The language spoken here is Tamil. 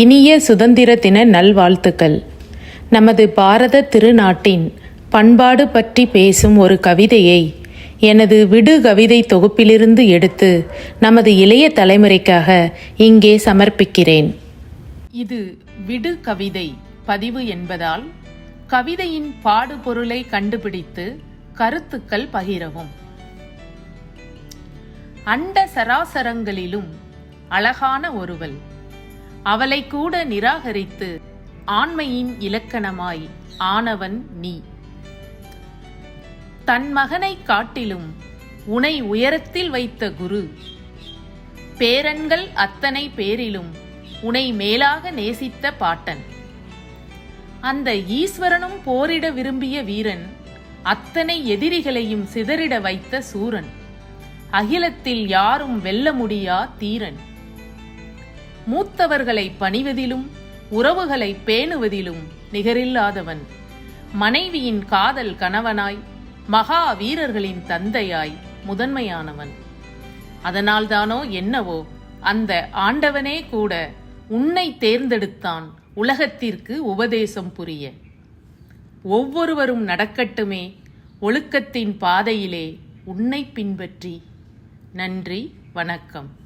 இனிய சுதந்திர தின நல்வாழ்த்துக்கள். நமது பாரத திருநாட்டின் பண்பாடு பற்றி பேசும் ஒரு கவிதையை எனது விடு கவிதை தொகுப்பிலிருந்து எடுத்து நமது இளைய தலைமுறைக்காக இங்கே சமர்ப்பிக்கிறேன். இது விடு கவிதை பதிவு என்பதால் கவிதையின் பாடுபொருளை கண்டுபிடித்து கருத்துக்கள் பகிரவும். அண்ட சராசரங்களிலும் அழகான ஒருவள் அவளை கூட நிராகரித்து ஆண்மையின் இலக்கணமாய் ஆனவன் நீ. தன் மகனைக் காட்டிலும் உனை உயரத்தில் வைத்த குரு. பேரன்கள் அத்தனை பேரிலும் உனை மேலாக நேசித்த பாட்டன். அந்த ஈஸ்வரனும் போரிட விரும்பிய வீரன் அத்தனை எதிரிகளையும் சிதறிட வைத்த சூரன். அகிலத்தில் யாரும் வெல்ல முடியா தீரன். மூத்தவர்களை பணிவதிலும் உறவுகளை பேணுவதிலும் நிகரில்லாதவன். மனைவியின் காதல் கணவனாய் மகா வீரர்களின் தந்தையாய் முதன்மையானவன். அதனால்தானோ என்னவோ அந்த ஆண்டவனே கூட உன்னை தேர்ந்தெடுத்தான் உலகத்திற்கு உபதேசம் புரிய. ஒவ்வொருவரும் நடக்கட்டுமே ஒழுக்கத்தின் பாதையிலே உன்னை பின்பற்றி. நன்றி வணக்கம்.